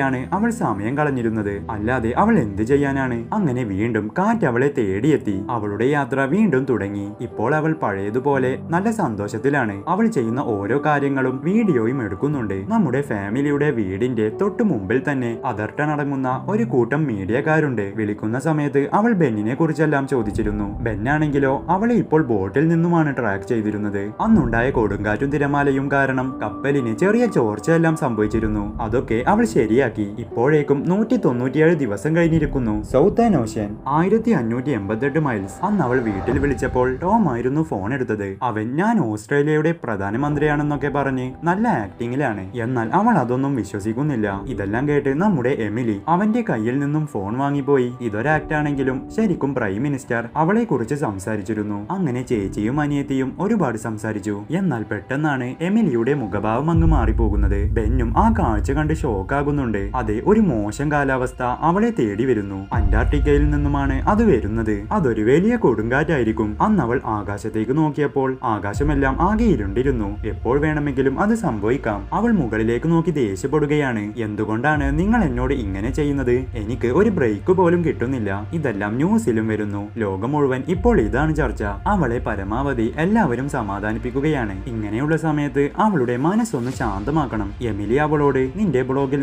പാട്ടുപാടിയൊക്കെയാണ് അവൾ സമയം കളഞ്ഞിരുന്നത്? അല്ലാതെ അവൾ എന്ത് ചെയ്യാനാണ്? അങ്ങനെ വീണ്ടും കാറ്റ് അവളെ തേടിയെത്തി. അവളുടെ യാത്ര വീണ്ടും തുടങ്ങി. ഇപ്പോൾ അവൾ പഴയതുപോലെ നല്ല സന്തോഷത്തിലാണ്. അവൾ ചെയ്യുന്ന ഓരോ കാര്യങ്ങളും വീഡിയോയും എടുക്കുന്നുണ്ട്. നമ്മുടെ ഫാമിലിയുടെ വീടിന്റെ തൊട്ടു മുമ്പിൽ തന്നെ അതർട്ടനടങ്ങുന്ന ഒരു കൂട്ടം മീഡിയക്കാരുണ്ട്. വിളിക്കുന്ന സമയത്ത് അവൾ ബെന്നിനെ കുറിച്ചെല്ലാം ചോദിച്ചിരുന്നു. ബെന്നാണെങ്കിലോ അവളെ ഇപ്പോൾ ബോട്ടിൽ നിന്നുമാണ് ട്രാക്ക് ചെയ്തിരുന്നത്. അന്നുണ്ടായ കൊടുങ്കാറ്റും തിരമാലയും കാരണം കപ്പലിന് ചെറിയ ചോർച്ചയെല്ലാം സംഭവിച്ചിരുന്നു. അതൊക്കെ അവൾ ശരിയാക്കി ഇപ്പോഴേക്കും നൂറ്റി തൊണ്ണൂറ്റിയേഴ് ദിവസം കഴിഞ്ഞിരിക്കുന്നു. സൗത്ത് ആൻഡ് ഓഷ്യൻ ആയിരത്തി അഞ്ഞൂറ്റി എൺപത്തെട്ട് മൈൽസ് അന്ന് അവൾ വീട്ടിൽ വിളിച്ചപ്പോൾ ടോം ആയിരുന്നു ഫോൺ എടുത്തത്. അവൻ ഞാൻ ഓസ്ട്രേലിയയുടെ പ്രധാനമന്ത്രിയാണെന്നൊക്കെ പറഞ്ഞ് നല്ല ആക്ടിങ്ങിലാണ്. എന്നാൽ അവൾ അതൊന്നും വിശ്വസിക്കുന്നില്ല. ഇതെല്ലാം കേട്ട് നമ്മുടെ എമിലി അവന്റെ കയ്യിൽ നിന്നും ഫോൺ വാങ്ങിപ്പോയി. ഇതൊരാക്ടാണെങ്കിലും ശരിക്കും പ്രൈം മിനിസ്റ്റർ അവളെ കുറിച്ച് സംസാരിച്ചിരുന്നു. അങ്ങനെ ചേച്ചിയും അനിയത്തിയും ഒരുപാട് സംസാരിച്ചു. എന്നാൽ പെട്ടെന്നാണ് എമിലിയുടെ മുഖഭാവം അങ്ങ് മാറിപ്പോകുന്നത്. ബെന്നും ആ കാഴ്ച കണ്ട് ഷോക്കാകുന്നുണ്ട് അതെ ഒരു മോശം കാലാവസ്ഥ അവളെ തേടി വരുന്നു. അന്റാർട്ടിക്കയിൽ നിന്നുമാണ് അത് വരുന്നത്. അതൊരു വലിയ കൊടുങ്കാറ്റായിരിക്കും. അന്ന് അവൾ ആകാശത്തേക്ക് നോക്കിയപ്പോൾ ആകാശമെല്ലാം ആകെ ഇരുണ്ടിരുന്നു. എപ്പോൾ വേണമെങ്കിലും അത് സംഭവിക്കാം. അവൾ മുകളിലേക്ക് നോക്കി ദേഷ്യപ്പെടുകയാണ്. എന്തുകൊണ്ടാണ് നിങ്ങൾ എന്നോട് ഇങ്ങനെ ചെയ്യുന്നത്? എനിക്ക് ഒരു ബ്രേക്ക് പോലും കിട്ടുന്നില്ല. ഇതെല്ലാം ന്യൂസിലും വരുന്നു. ലോകം മുഴുവൻ ഇപ്പോൾ ഇതാണ് ചർച്ച. അവളെ പരമാവധി എല്ലാവരും സമാധാനിപ്പിക്കുകയാണ്. ഇങ്ങനെയുള്ള സമയത്ത് അവളുടെ മനസ്സൊന്ന് ശാന്തമാക്കണം. എമിലി അവളോട് നിന്റെ ബ്ലോഗിൽ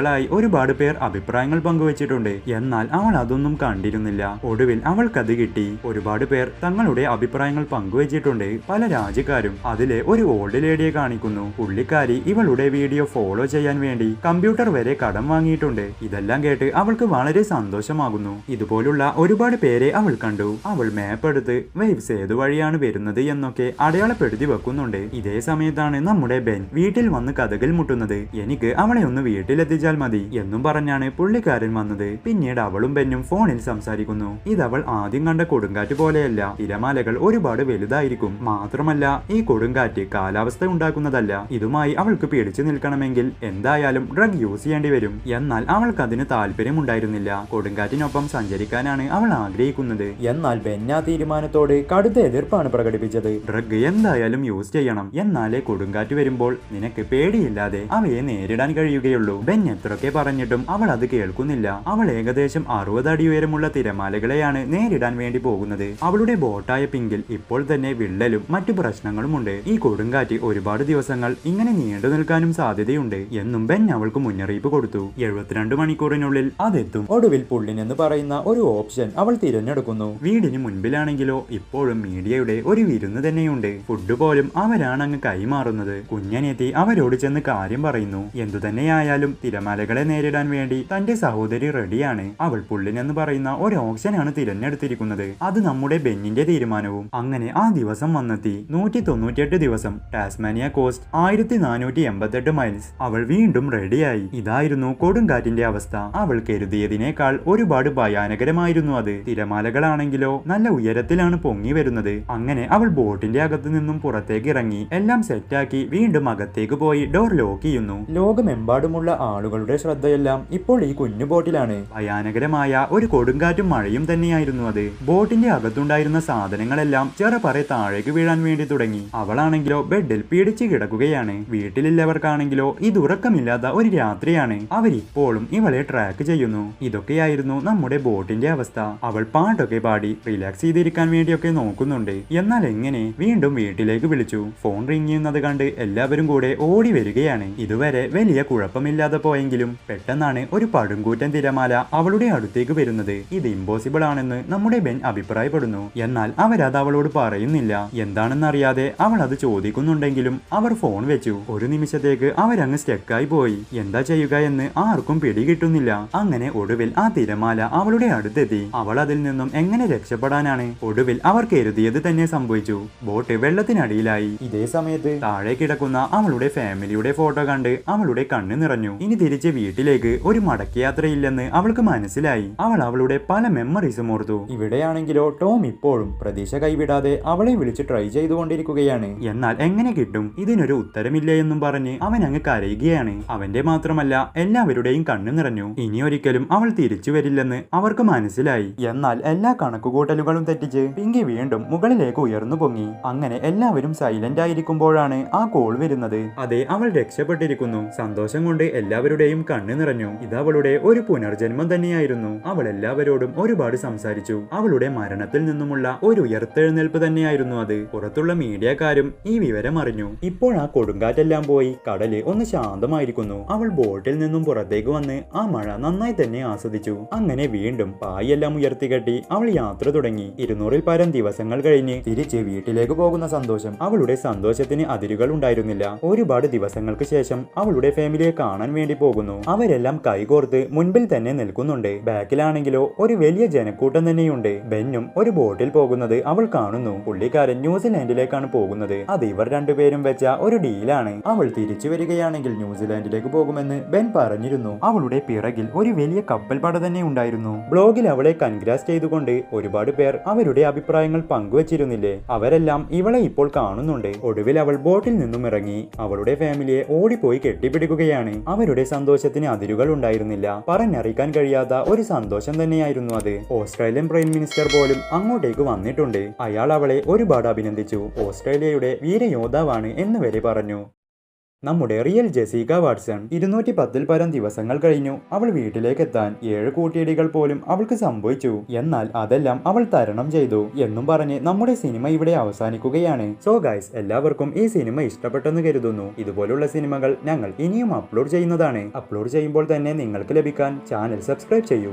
വീഡിയോകളായി ഒരുപാട് പേർ അഭിപ്രായങ്ങൾ പങ്കുവച്ചിട്ടുണ്ട്. എന്നാൽ അവൾ അതൊന്നും കണ്ടിരുന്നില്ല. ഒടുവിൽ അവൾക്കത് കിട്ടി. ഒരുപാട് പേർ തങ്ങളുടെ അഭിപ്രായങ്ങൾ പങ്കുവച്ചിട്ടുണ്ട്. പല രാജ്യക്കാരും അതിലെ ഒരു ഓൾഡ് ലേഡിയെ കാണിക്കുന്നു. പുള്ളിക്കാരി ഇവളുടെ വീഡിയോ ഫോളോ ചെയ്യാൻ വേണ്ടി കമ്പ്യൂട്ടർ വരെ കടം വാങ്ങിയിട്ടുണ്ട്. ഇതെല്ലാം കേട്ട് അവൾക്ക് വളരെ സന്തോഷമാകുന്നു. ഇതുപോലുള്ള ഒരുപാട് പേരെ അവൾ കണ്ടു. അവൾ മാപ്പ് എടുത്ത് വേവ്സ് ഏതു വഴിയാണ് വരുന്നത് എന്നൊക്കെ അടയാളപ്പെടുത്തി വെക്കുന്നുണ്ട്. ഇതേ സമയത്താണ് നമ്മുടെ ബെൻ വീട്ടിൽ വന്ന് കഥകൾ മുട്ടുന്നത്. എനിക്ക് അവളെ ഒന്ന് വീട്ടിലെത്തിച്ചാൽ മതി എന്നും പറഞ്ഞാണ് പുള്ളിക്കാരൻ വന്നത്. പിന്നീട് അവളും ബെന്നും ഫോണിൽ സംസാരിക്കുന്നു. ഇത് അവൾ ആദ്യം കണ്ട കൊടുങ്കാറ്റ് പോലെയല്ല. തിരമാലകൾ ഒരുപാട് വലുതായിരിക്കും. മാത്രമല്ല ഈ കൊടുങ്കാറ്റ് കാലാവസ്ഥ ഉണ്ടാക്കുന്നതല്ല. ഇതുമായി അവൾക്ക് പിടിച്ചു നിൽക്കണമെങ്കിൽ എന്തായാലും ഡ്രഗ് യൂസ് ചെയ്യേണ്ടി വരും. എന്നാൽ അവൾക്ക് അതിന് താല്പര്യമുണ്ടായിരുന്നില്ല. കൊടുങ്കാറ്റിനൊപ്പം സഞ്ചരിക്കാനാണ് അവൾ ആഗ്രഹിക്കുന്നത്. എന്നാൽ ബെന്ന തീരുമാനത്തോട് കടുത്ത എതിർപ്പാണ് പ്രകടിപ്പിച്ചത്. ഡ്രഗ് എന്തായാലും യൂസ് ചെയ്യണം. എന്നാലേ കൊടുങ്കാറ്റ് വരുമ്പോൾ നിനക്ക് പേടിയില്ലാതെ അവയെ നേരിടാൻ കഴിയുകയുള്ളൂ. ബെൻ എത്രയൊക്കെ പറഞ്ഞിട്ടും അവൾ അത് കേൾക്കുന്നില്ല. അവൾ ഏകദേശം അറുപത് അടി ഉയരമുള്ള തിരമാലകളെയാണ് നേരിടാൻ വേണ്ടി പോകുന്നത്. അവളുടെ ബോട്ടായ പിങ്കിൽ ഇപ്പോൾ തന്നെ വിള്ളലും മറ്റു പ്രശ്നങ്ങളും ഉണ്ട് ഈ കൊടുങ്കാറ്റ് ഒരുപാട് ദിവസങ്ങൾ ഇങ്ങനെ നീണ്ടു നിൽക്കാനും സാധ്യതയുണ്ട് എന്നും ബെൻ അവൾക്ക് മുന്നറിയിപ്പ് കൊടുത്തു. എഴുപത്തിരണ്ട് മണിക്കൂറിനുള്ളിൽ അതെത്തും. ഒടുവിൽ പുള്ളിൻ എന്ന് പറയുന്ന ഒരു ഓപ്ഷൻ അവൾ തിരഞ്ഞെടുക്കുന്നു. വീടിന് മുൻപിലാണെങ്കിലോ ഇപ്പോഴും മീഡിയയുടെ ഒരു വിരുന്ന് തന്നെയുണ്ട്. ഫുഡ് പോലും അവരാണ് അങ്ങ് കൈമാറുന്നത്. കുഞ്ഞനെത്തി അവരോട് ചെന്ന് കാര്യം പറയുന്നു. എന്തു തന്നെയായാലും തിരമാലകളെ നേരിടാൻ വേണ്ടി തന്റെ സഹോദരി റെഡിയാണ്. അവൾ പുള്ളിൻ എന്ന് പറയുന്ന ഒരു ഓപ്ഷനാണ് തിരഞ്ഞെടുത്തിരിക്കുന്നത്. അത് നമ്മുടെ ബെന്നിന്റെ തീരുമാനവും. അങ്ങനെ ആ ദിവസം വന്നെത്തി. നൂറ്റി തൊണ്ണൂറ്റിയെട്ട് ദിവസം. ടാസ്മാനിയ കോസ്റ്റ് ആയിരത്തി നാനൂറ്റി എൺപത്തെട്ട് മൈൽസ്. അവൾ വീണ്ടും റെഡിയായി. ഇതായിരുന്നു കൊടുങ്കാറ്റിന്റെ അവസ്ഥ. അവൾ കരുതിയതിനേക്കാൾ ഒരുപാട് ഭയാനകരമായിരുന്നു അത്. തിരമാലകളാണെങ്കിലോ നല്ല ഉയരത്തിലാണ് പൊങ്ങി വരുന്നത്. അങ്ങനെ അവൾ ബോട്ടിന്റെ അകത്ത് നിന്നും പുറത്തേക്ക് ഇറങ്ങി. എല്ലാം സെറ്റാക്കി വീണ്ടും അകത്തേക്ക് പോയി ഡോർ ലോക്ക് ചെയ്യുന്നു. ലോകമെമ്പാടുമുള്ള ആളുകളുടെ ശ്രദ്ധയെല്ലാം ഇപ്പോൾ ഈ കുഞ്ഞു ബോട്ടിലാണ്. ഭയാനകരമായ ഒരു കൊടുങ്കാറ്റും മഴയും തന്നെയായിരുന്നു അത്. ബോട്ടിന്റെ അകത്തുണ്ടായിരുന്ന സാധനങ്ങളെല്ലാം ചെറുപറെ താഴേക്ക് വീഴാൻ വേണ്ടി തുടങ്ങി. അവളാണെങ്കിലോ ബെഡിൽ പീഡിച്ച് കിടക്കുകയാണ്. വീട്ടിലുള്ളവർക്കാണെങ്കിലോ ഇത് ഉറക്കമില്ലാത്ത ഒരു രാത്രിയാണ്. അവരിപ്പോഴും ഇവളെ ട്രാക്ക് ചെയ്യുന്നു. ഇതൊക്കെയായിരുന്നു നമ്മുടെ ബോട്ടിന്റെ അവസ്ഥ. അവൾ പാട്ടൊക്കെ പാടി റിലാക്സ് ചെയ്തിരിക്കാൻ വേണ്ടിയൊക്കെ നോക്കുന്നുണ്ട്. എന്നാൽ എങ്ങനെ? വീണ്ടും വീട്ടിലേക്ക് വിളിച്ചു. ഫോൺ റിങ് ചെയ്യുന്നത് കണ്ട് എല്ലാവരും കൂടെ ഓടി വരികയാണ്. ഇതുവരെ വലിയ കുഴപ്പമില്ലാതെ പോയെങ്കിലും പെട്ടെന്നാണ് ഒരു പടുങ്കൂറ്റൻ തിരമാല അവളുടെ അടുത്തേക്ക് വരുന്നത്. ഇത് ഇമ്പോസിബിൾ ആണെന്ന് നമ്മുടെ ബെൻ അഭിപ്രായപ്പെടുന്നു. എന്നാൽ അവരത് അവളോട് പറയുന്നില്ല. എന്താണെന്നറിയാതെ അവൾ അത് ചോദിക്കുന്നുണ്ടെങ്കിലും അവർ ഫോൺ വെച്ചു. ഒരു നിമിഷത്തേക്ക് അവരങ്ങ് സ്റ്റെക്കായി പോയി. എന്താ ചെയ്യുക എന്ന് ആർക്കും പിടികിട്ടുന്നില്ല അങ്ങനെ ഒടുവിൽ ആ തിരമാല അവളുടെ അടുത്തെത്തി. അവൾ അതിൽ നിന്നും എങ്ങനെ രക്ഷപ്പെടാനാണ് ഒടുവിൽ അവർ കരുതിയത് തന്നെ സംഭവിച്ചു. ബോട്ട് വെള്ളത്തിനടിയിലായി. ഇതേ സമയത്ത് താഴെ കിടക്കുന്ന അവളുടെ ഫാമിലിയുടെ ഫോട്ടോ കണ്ട് അവളുടെ കണ്ണ് നിറഞ്ഞു. ഇനി തിരിച്ച് വീട്ടിലേക്ക് ഒരു മടക്കയാത്രയില്ലെന്ന് അവൾക്ക് മനസ്സിലായി. അവൾ അവളുടെ പല മെമ്മറീസും ഓർത്തു. ഇവിടെയാണെങ്കിലോ ടോം ഇപ്പോഴും പ്രതീക്ഷ കൈവിടാതെ അവളെ വിളിച്ച് ട്രൈ ചെയ്തുകൊണ്ടിരിക്കുകയാണ്. എന്നാൽ എങ്ങനെ കിട്ടും? ഇതിനൊരു ഉത്തരമില്ല എന്നും പറഞ്ഞ് അവൻ അങ്ങ് കരയുകയാണ്. അവന്റെ മാത്രമല്ല എല്ലാവരുടെയും കണ്ണു നിറഞ്ഞു. ഇനി ഒരിക്കലും അവൾ തിരിച്ചു വരില്ലെന്ന് അവർക്ക് മനസ്സിലായി. എന്നാൽ എല്ലാ കണക്കുകൂട്ടലുകളും തെറ്റിച്ച് പിങ്കി വീണ്ടും മുകളിലേക്ക് ഉയർന്നു പൊങ്ങി. അങ്ങനെ എല്ലാവരും സൈലന്റ് ആയിരിക്കുമ്പോഴാണ് ആ കോൾ വരുന്നത്. അതെ അവൾ രക്ഷപ്പെട്ടിരിക്കുന്നു. സന്തോഷം കൊണ്ട് എല്ലാവരുടെയും കണ്ണു നിറഞ്ഞു. ഇത് അവളുടെ ഒരു പുനർജന്മം തന്നെയായിരുന്നു. അവൾ എല്ലാവരോടും ഒരുപാട് സംസാരിച്ചു. അവളുടെ മരണത്തിൽ നിന്നുമുള്ള ഒരു ഉയർത്തെഴുന്നേൽപ്പ് തന്നെയായിരുന്നു അത്. പുറത്തുള്ള മീഡിയക്കാരും ഈ വിവരം അറിഞ്ഞു. ഇപ്പോൾ ആ കൊടുങ്കാറ്റെല്ലാം പോയി കടൽ ഒന്ന് ശാന്തമായിരിക്കുന്നു. അവൾ ബോട്ടിൽ നിന്നും പുറത്തേക്ക് വന്ന് ആ മഴ നന്നായി തന്നെ ആസ്വദിച്ചു. അങ്ങനെ വീണ്ടും പായെല്ലാം ഉയർത്തിക്കെട്ടി അവൾ യാത്ര തുടങ്ങി. ഇരുന്നൂറിൽ പരം ദിവസങ്ങൾ കഴിഞ്ഞ് തിരിച്ച് വീട്ടിലേക്ക് പോകുന്ന സന്തോഷം. അവളുടെ സന്തോഷത്തിന് അതിരുകൾ ഉണ്ടായിരുന്നില്ല. ഒരുപാട് ദിവസങ്ങൾക്ക് ശേഷം അവളുടെ ഫാമിലിയെ കാണാൻ വേണ്ടി പോകുന്നു. അവരെല്ലാം കൈകോർത്ത് മുൻപിൽ തന്നെ നിൽക്കുന്നുണ്ട്. ബാക്കിലാണെങ്കിലോ ഒരു വലിയ ജനക്കൂട്ടം തന്നെയുണ്ട്. ബെന്നും ഒരു ബോട്ടിൽ പോകുന്നത് അവൾ കാണുന്നു. പുള്ളിക്കാരൻ ന്യൂസിലാൻഡിലേക്കാണ് പോകുന്നത്. അത് ഇവർ രണ്ടുപേരും വെച്ച ഒരു ഡീലാണ്. അവൾ തിരിച്ചു വരികയാണെങ്കിൽ ന്യൂസിലാൻഡിലേക്ക് പോകുമെന്ന് ബെൻ പറഞ്ഞിരുന്നു. അവളുടെ പിറകിൽ ഒരു വലിയ കപ്പൽ പട തന്നെ ഉണ്ടായിരുന്നു. ബ്ലോഗിൽ അവളെ കൺഗ്രാസ് ചെയ്തുകൊണ്ട് ഒരുപാട് പേർ അവരുടെ അഭിപ്രായങ്ങൾ പങ്കുവച്ചിരുന്നില്ലേ? അവരെല്ലാം ഇവളെ ഇപ്പോൾ കാണുന്നുണ്ട്. ഒടുവിൽ അവൾ ബോട്ടിൽ നിന്നും ഇറങ്ങി. അവളുടെ ഫാമിലിയെ ഓടിപ്പോയി കെട്ടിപ്പിടിക്കുകയാണ്. അവരുടെ സന്തോഷത്തിന് അതിരുകൾ ഉണ്ടായിരുന്നില്ല. പറഞ്ഞറിയിക്കാൻ കഴിയാത്ത ഒരു സന്തോഷം തന്നെയായിരുന്നു അത്. ഓസ്ട്രേലിയൻ പ്രൈം മിനിസ്റ്റർ പോലും അങ്ങോട്ടേക്ക് വന്നിട്ടുണ്ട്. അയാൾ അവളെ ഒരുപാട് അഭിനന്ദിച്ചു. ഓസ്ട്രേലിയയുടെ വീരയോദ്ധാവാണ് എന്ന് വരെ പറഞ്ഞു. നമ്മുടെ റിയൽ ജെസീക വാട്സൺ ഇരുന്നൂറ്റി പത്തിൽ പരം ദിവസങ്ങൾ കഴിഞ്ഞു. അവൾ വീട്ടിലേക്ക് എത്താൻ ഏഴ് കൂട്ടിയിടികൾ പോലും അവൾക്ക് സംഭവിച്ചു. എന്നാൽ അതെല്ലാം അവൾ തരണം ചെയ്തു എന്നും പറഞ്ഞ് നമ്മുടെ സിനിമ ഇവിടെ അവസാനിക്കുകയാണ്. സോ ഗൈസ് എല്ലാവർക്കും ഈ സിനിമ ഇഷ്ടപ്പെട്ടെന്ന് കരുതുന്നു. ഇതുപോലുള്ള സിനിമകൾ ഞങ്ങൾ ഇനിയും അപ്ലോഡ് ചെയ്യുന്നതാണ്. അപ്ലോഡ് ചെയ്യുമ്പോൾ തന്നെ നിങ്ങൾക്ക് ലഭിക്കാൻ ചാനൽ സബ്സ്ക്രൈബ് ചെയ്യൂ.